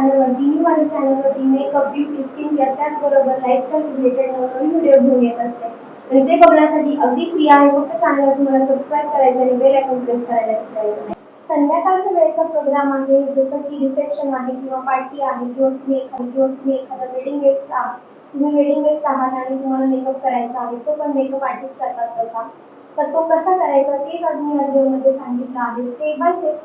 चॅनलवरती मी माझ्या चॅनलवरती मेकअप ब्युटी स्किन केअर त्याचबरोबर लाईफस्टाईल रिलेटेड नवनवीन व्हिडिओ घेऊन येत असते. आणि ते बघण्यासाठी अगदी फ्री आहे. फक्त चॅनलला तुम्हाला सबस्क्राईब करायचं आणि बेल आयकॉन प्रेस करायला विसरायचं नाही. संध्याकाळच्या वेळेचा प्रोग्राम आहे. जसं की रिसेप्शन आहे किंवा पार्टी आहे किंवा तुम्ही एखादी किंवा तुम्ही एखादा वेडिंग गेस्ट आहात. तुम्ही वेडिंग गेस्ट आहात आणि तुम्हाला मेकअप करायचा आहे तो पण मेकअप आर्टिस्ट करतात तसा. तर तो कसा करायचा तेच आज मी या व्हिडिओमध्ये सांगितलं आहे. स्टेप बाय स्टेप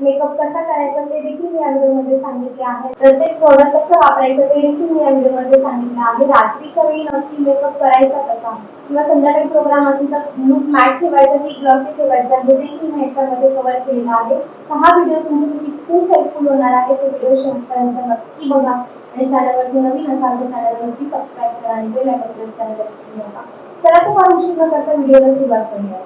मेकअप कसा करायचा ते देखील मी या व्हिडिओमध्ये सांगितले आहे. प्रत्येक प्रोडक्ट कसं वापरायचं ते देखील मी या व्हिडिओमध्ये सांगितलं आहे. रात्रीच्या वेळी नक्की मेकअप करायचा कसा? किंवा संध्याकाळी प्रोग्राम असेल तर लुक मॅट ठेवायचा की ग्लॉसी ठेवायचा? हे देखील मी याच्यामध्ये कव्हर केलेलं आहे. तर हा व्हिडिओ तुमच्यासाठी खूप हेल्पफुल होणार आहे. तो व्हिडिओ शेवटपर्यंत नक्की बघा. आणि चॅनलवरती नवीन असाल तर चॅनलवरती सबस्क्राईब करा आणि बेल आयकॉन प्रेस करायला विसरू नका. चला तर फार उशीर न करता व्हिडिओला सुरुवात करूया.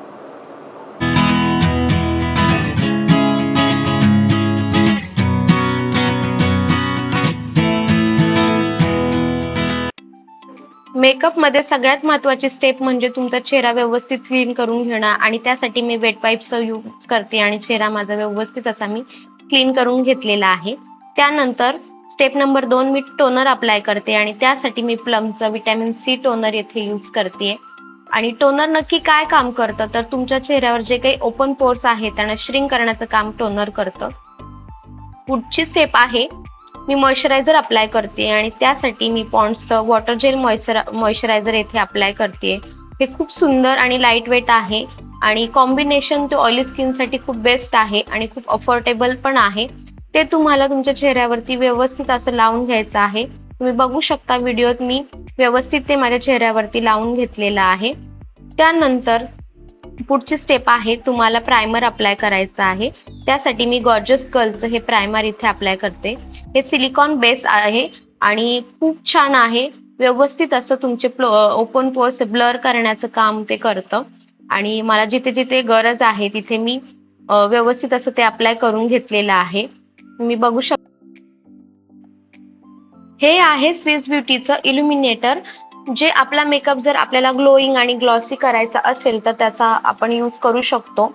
मेकअपमध्ये सगळ्यात महत्वाची स्टेप म्हणजे तुमचा चेहरा व्यवस्थित क्लीन करून घेणं आणि त्यासाठी मी वेट वाईप्स यूज करते आणि चेहरा माझा व्यवस्थित असा मी क्लीन करून घेतलेला आहे. त्यानंतर स्टेप नंबर दोन मी टोनर अप्लाय करते आणि त्यासाठी मी प्लमचं विटॅमिन सी टोनर येथे यूज करते. आणि टोनर नक्की काय काम करतं? तर तुमच्या चेहऱ्यावर जे काही ओपन पोर्स आहेत त्यांना श्रिंक करण्याचं काम टोनर करतं. पुढची स्टेप आहे मी मॉइश्चरायझर अप्लाय करते आणि त्यासाठी मी पॉन्ड्सचं वॉटर जेल मॉइश्चर मॉइश्चरायझर येथे अप्लाय करते. हे खूप सुंदर आणि लाइट वेट आहे आणि कॉम्बिनेशन ते ऑइली स्किनसाठी खूप बेस्ट आहे आणि खूप अफोर्डेबल पण आहे. ते तुम्हाला तुमच्या चेहऱ्यावरती व्यवस्थित असं लावून घ्यायचं आहे. तुम्ही बघू शकता व्हिडिओत मी व्यवस्थित ते माझ्या चेहऱ्यावरती लावून घेतलेलं आहे. त्यानंतर पुढची स्टेप आहे तुम्हाला प्रायमर अप्लाय करायचं आहे. त्यासाठी मी गॉर्जस गर्लचं हे प्रायमर इथे अप्लाय करते. हे सिलिकॉन बेस आहे आणि खूप छान आहे. व्यवस्थित असं तुमचे ओपन पोर्स ब्लर करण्याचं काम ते करतं. आणि मला जिथे जिथे गरज आहे तिथे मी व्यवस्थित असं ते अप्लाय करून घेतलेलं आहे. तुम्ही बघू शकता हे आहे स्विस ब्युटीचं इल्युमिनेटर जे आपला मेकअप जर आपल्याला ग्लोईंग आणि ग्लॉसी करायचा असेल तर त्याचा आपण यूज करू शकतो.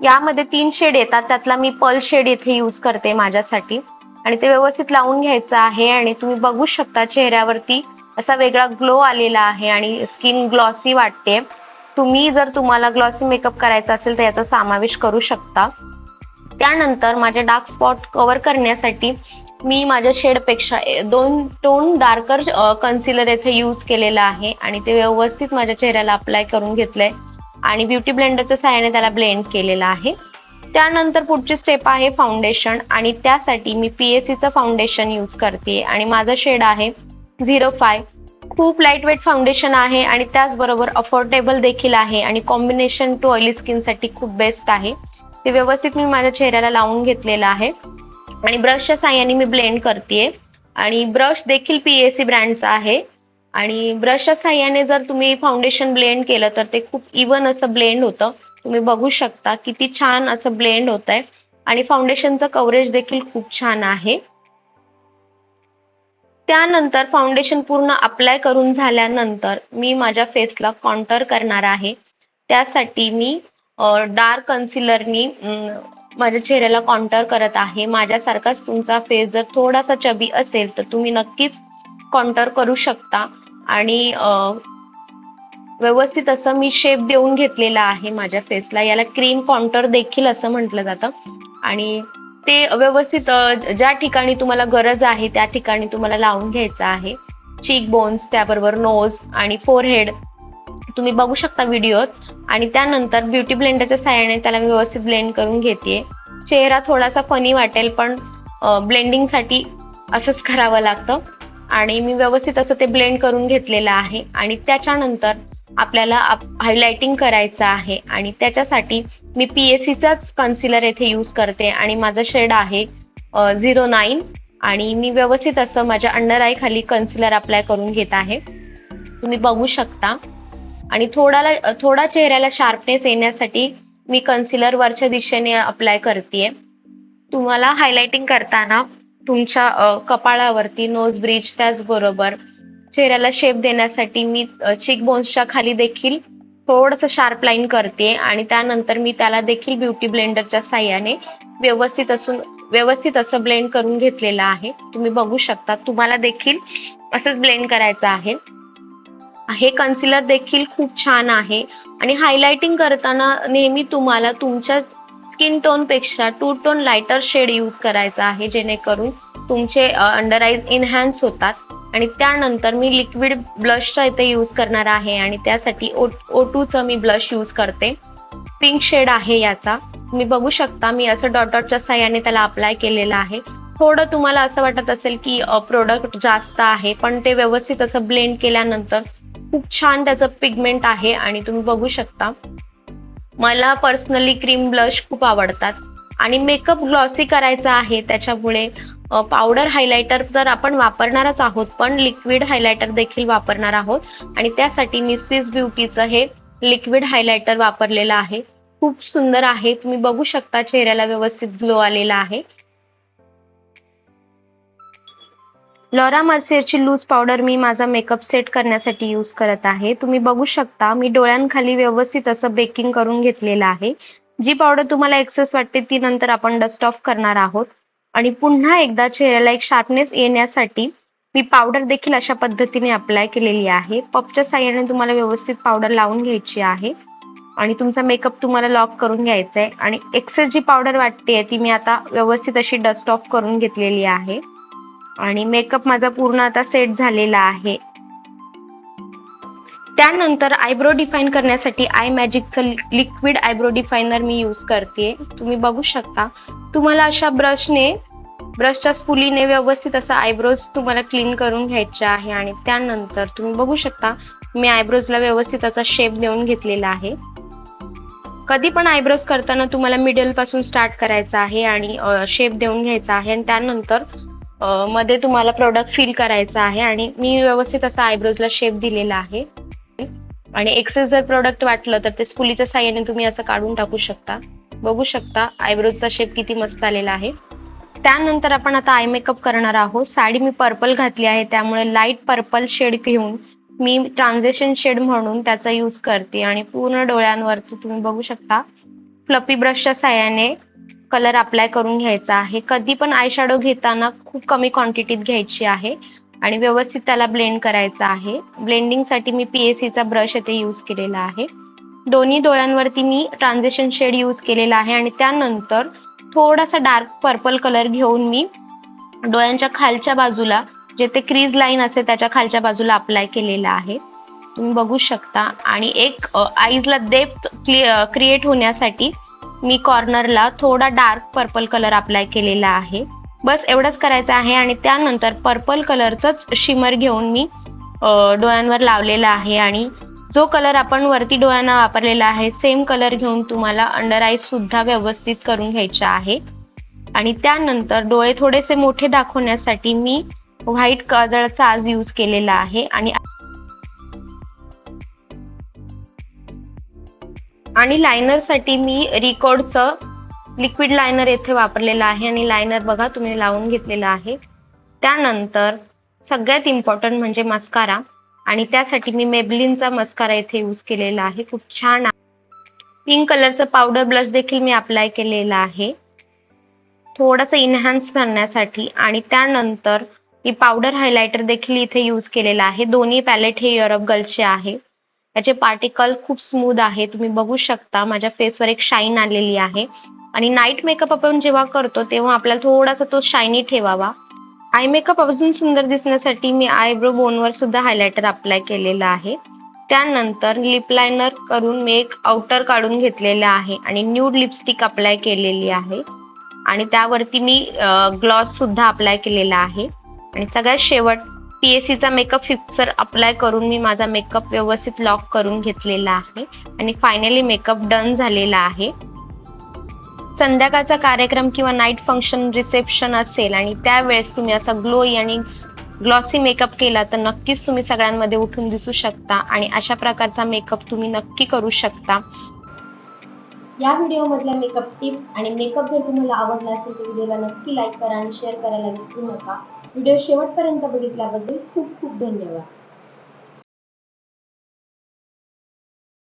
यामध्ये तीन शेड येतात. त्यातला मी पर्ल शेड येथे यूज करते माझ्यासाठी. आणि ते व्यवस्थित लावून घ्यायचं आहे आणि तुम्ही बघू शकता चेहऱ्यावरती असा वेगळा ग्लो आलेला आहे आणि स्किन ग्लॉसी वाटते. तुम्ही जर तुम्हाला ग्लॉसी मेकअप करायचा असेल तर याचा समावेश करू शकता. त्यानंतर माझे डार्क स्पॉट कव्हर करण्यासाठी मी माझ्या शेडपेक्षा दोन टोन डार्कर कन्सिलर येथे यूज केलेला आहे. आणि ते व्यवस्थित माझ्या चेहऱ्याला अप्लाय करून घेतलंय. आणि ब्युटी ब्लेंडरच्या सहाय्याने त्याला ब्लेंड केलेलं आहे. त्यानंतर पुढची स्टेप आहे फाउंडेशन आणि त्यासाठी मी पी एस सीचं फाउंडेशन यूज करते. आणि माझं शेड आहे झिरो फाय. खूप लाइट वेट फाउंडेशन आहे आणि त्याचबरोबर अफोर्डेबल देखील आहे आणि कॉम्बिनेशन टू ऑइली स्किनसाठी खूप बेस्ट आहे. ते व्यवस्थित मी माझ्या चेहऱ्याला लावून घेतलेलं आहे. आणि ब्रशच्या साह्याने मी ब्लेंड करते आणि ब्रश देखील पी एस सी ब्रँडचा आहे. आणि ब्रशच्या साह्याने जर तुम्ही फाउंडेशन ब्लेंड केलं तर ते खूप इवन असं ब्लेंड होतं. तुम्ही बघू शकता किती छान असं ब्लेंड होत आहे आणि फाउंडेशनचं कव्हरेज देखील खूप छान आहे. त्यानंतर फाउंडेशन पूर्ण अप्लाय करून झाल्यानंतर मी माझ्या फेसला कॉन्टर करणार आहे. त्यासाठी मी डार्क कन्सिलरनी माझ्या चेहऱ्याला कॉन्टर करत आहे. माझ्यासारखाच तुमचा फेस जर थोडासा चबी असेल तर तुम्ही नक्कीच कॉन्टर करू शकता. आणि व्यवस्थित असं मी शेप देऊन घेतलेला आहे माझ्या फेसला याला क्रीम कॉन्टर देखील असं म्हटलं जातं. आणि ते व्यवस्थित ज्या ठिकाणी तुम्हाला गरज आहे त्या ठिकाणी तुम्हाला लावून घ्यायचं आहे. चीक बोन्स त्याबरोबर नोज आणि फोरहेड तुम्ही बघू शकता व्हिडिओत आणि त्यानंतर ब्युटी ब्लेंडरच्या सहाय्याने त्याला मी व्यवस्थित ब्लेंड करून घेते चेहरा थोडासा फनी वाटेल पण ब्लेंडिंगसाठी असंच करावं लागतं. आणि मी व्यवस्थित असं ते ब्लेंड करून घेतलेलं आहे. आणि त्याच्यानंतर आपल्याला हायलायटिंग करायचं आहे. आणि त्याच्यासाठी मी पी एस सीचाच कन्सिलर येथे यूज करते. आणि माझं शेड आहे झिरो नाईन आणि मी व्यवस्थित असं माझ्या अंडर आय खाली कन्सिलर अप्लाय करून घेत आहे. तुम्ही बघू शकता. आणि थोडाला थोडा चेहऱ्याला शार्पनेस येण्यासाठी मी कन्सिलर वरच्या दिशेने अप्लाय करते तुम्हाला हायलायटिंग करताना तुमच्या कपाळावरती नोज ब्रिज त्याचबरोबर चेहऱ्याला शेप देण्यासाठी मी चिक बोन्सच्या खाली देखील थोडंसं शार्प लाईन करते आणि त्यानंतर मी त्याला देखील ब्युटी ब्लेंडरच्या साह्याने व्यवस्थित असून व्यवस्थित असं ब्लेंड करून घेतलेलं आहे. तुम्ही बघू शकता तुम्हाला देखील असंच ब्लेंड करायचं आहे. हे कन्सिलर देखील खूप छान आहे आणि हायलायटिंग करताना नेहमी तुम्हाला तुमच्या skin टोनपेक्षा two tone lighter shade use करायचा आहे जेणेकरून तुमचे अंडर आईज इन्हॅन्स होतात. आणि त्यानंतर मी लिक्विड ब्लशचा इथे यूज करणार आहे आणि त्यासाठी ओ ओ टूचं मी ब्लश यूज करते. पिंक शेड आहे याचा. तुम्ही बघू शकता मी असं डॉट डॉटच्या साह्याने त्याला अप्लाय केलेलं आहे. थोडं तुम्हाला असं वाटत असेल की प्रोडक्ट जास्त आहे पण ते व्यवस्थित असं ब्लेंड केल्यानंतर खूप छान त्याचं पिगमेंट आहे आणि तुम्ही बघू शकता. मला पर्सनली क्रीम ब्लश खूप आवडतात. आणि मेकअप ग्लॉसी करायचा आहे त्याच्यामुळे पावडर हायलायटर तर आपण वापरणारच आहोत पण लिक्विड हायलायटर देखील वापरणार आहोत. आणि त्यासाठी मी स्विस ब्युटीचं हे लिक्विड हायलायटर वापरलेलं आहे. खूप सुंदर आहे तुम्ही बघू शकता चेहऱ्याला व्यवस्थित ग्लो आलेला आहे. लॉरा मर्सियरची लूज पावडर मी माझा मेकअप सेट करण्यासाठी यूज करत आहे. तुम्ही बघू शकता मी डोळ्यांखाली व्यवस्थित असं बेकिंग करून घेतलेलं आहे. जी पावडर तुम्हाला एक्सेस वाटते ती नंतर आपण डस्ट ऑफ करणार आहोत. आणि पुन्हा एकदा चेहऱ्याला एक शार्पनेस येण्यासाठी मी पावडर देखील अशा पद्धतीने अप्लाय केलेली आहे. पपच्या साह्याने तुम्हाला व्यवस्थित पावडर लावून घ्यायची आहे. आणि तुमचा मेकअप तुम्हाला लॉक करून घ्यायचा आहे आणि एक्सेस जी पावडर वाटते ती मी आता व्यवस्थित अशी डस्ट ऑफ करून घेतलेली आहे. आणि मेकअप माझा पूर्ण आता सेट झालेला आहे. त्यानंतर आयब्रो डिफाईन करण्यासाठी आय मॅजिकचं लिक्विड आयब्रो डिफायनर मी यूज करते. तुम्ही बघू शकता. तुम्हाला अशा ब्रशने ब्रशच्या स्पुलीने व्यवस्थित असा आयब्रोज तुम्हाला क्लीन करून घ्यायचे आहे. आणि त्यानंतर तुम्ही बघू शकता मी आयब्रोजला व्यवस्थित असा शेप देऊन घेतलेला आहे. कधी पण आयब्रोज करताना तुम्हाला मिडलपासून स्टार्ट करायचा आहे आणि शेप देऊन घ्यायचा आहे. आणि त्यानंतर मध्ये तुम्हाला प्रोडक्ट फील करायचा आहे आणि मी व्यवस्थित असा आयब्रोजला शेप दिलेला आहे. आणि एक्सेस जर प्रोडक्ट वाटलं तर ते स्पुलीच्या साह्याने तुम्ही असं काढून टाकू शकता. बघू शकता आयब्रोजचा शेप किती मस्त आलेला आहे. त्यानंतर आपण आता आय मेकअप करणार आहोत. साडी मी पर्पल घातली आहे त्यामुळे लाइट पर्पल शेड घेऊन मी ट्रान्झेशन शेड म्हणून त्याचा यूज करते. आणि पूर्ण डोळ्यांवरती तुम्ही बघू शकता. फ्लपी ब्रशच्या साह्याने कलर अप्लाय करून घ्यायचा आहे. कधी पण आय शॅडो घेताना खूप कमी क्वांटिटीत घ्यायची आहे. आणि व्यवस्थित त्याला ब्लेंड करायचा आहे. ब्लेंडिंगसाठी मी पीएसीचा ब्रश येथे यूज केलेला आहे. दोन्ही डोळ्यांवरती मी ट्रान्झेशन शेड यूज केलेला आहे. आणि त्यानंतर थोडासा डार्क पर्पल कलर घेऊन मी डोळ्यांच्या खालच्या बाजूला जेथे क्रीज लाईन असेल त्याच्या खालच्या बाजूला अप्लाय केलेला आहे. तुम्ही बघू शकता. आणि एक आईजला डेप्थ क्रिएट होण्यासाठी मी कॉर्नरला थोडा डार्क पर्पल कलर अप्लाय केलेला आहे. बस एवढंच करायचं आहे आणि त्यानंतर पर्पल कलरचंच शिमर घेऊन मी डोळ्यांवर लावलेला आहे आणि जो कलर आपण वरती डोळ्यांना वापरलेला आहे सेम कलर घेऊन तुम्हाला अंडर आईज सुद्धा व्यवस्थित करून घ्यायचा आहे. आणि त्यानंतर डोळे थोडेसे मोठे दाखवण्यासाठी मी व्हाईट काजळचा आज यूज केलेला आहे आणि आणि लायनरसाठी मी रिकॉर्डचं लिक्विड लायनर येथे वापरलेलं आहे. आणि लायनर बघा तुम्ही लावून घेतलेलं आहे. त्यानंतर सगळ्यात इम्पॉर्टंट म्हणजे मस्कारा आणि त्यासाठी मी मेबलिनचा मस्कारा इथे यूज केलेला आहे. खूप छान पिंक कलरचं पावडर ब्लश देखील मी अप्लाय केलेला आहे. थोडंसं इन्हान्स करण्यासाठी. आणि त्यानंतर मी पावडर हायलायटर देखील इथे यूज केलेला आहे. दोन्ही पॅलेट हे युरोप गर्लचे आहे. याचे पार्टिकल खूप स्मूथ आहे. तुम्ही बघू शकता माझ्या फेसवर एक शाईन आलेली आहे. आणि नाईट मेकअप आपण जेव्हा करतो तेव्हा आपल्याला थोडासा तो शायनी ठेवावा. आय मेकअप अजून सुंदर दिसण्यासाठी मी आयब्रो बोनवर सुद्धा हायलायटर अप्लाय केलेला आहे. त्यानंतर लिप लायनर करून मी एक आउटर काढून घेतलेला आहे आणि न्यूड लिपस्टिक अप्लाय केलेली आहे. आणि त्यावरती मी ग्लॉस सुद्धा अप्लाय केलेला आहे. आणि सगळ्यात शेवट पीएससीचा मेकअप फिक्सर अप्लाय करून मी माझा मेकअप व्यवस्थित लॉक करून घेतलेला आहे. आणि फायनली मेकअप डन झालेला आहे. संध्याकाळचा कार्यक्रम किंवा नाईट फंक्शन रिसेप्शन असेल आणि त्यावेळेस तुम्ही असा ग्लोई आणि ग्लॉसी मेकअप केला तर नक्कीच तुम्ही सगळ्यांमध्ये उठून दिसू शकता आणि अशा प्रकारचा मेकअप तुम्ही नक्की करू शकता. या व्हिडिओमधल्या मेकअप टिप्स आणि मेकअप जर तुम्हाला आवडला असेल तर व्हिडिओला नक्की लाईक करा आणि शेअर करायला विसरू नका. व्हिडिओ शेवटपर्यंत बघितल्याबद्दल खूप खूप धन्यवाद.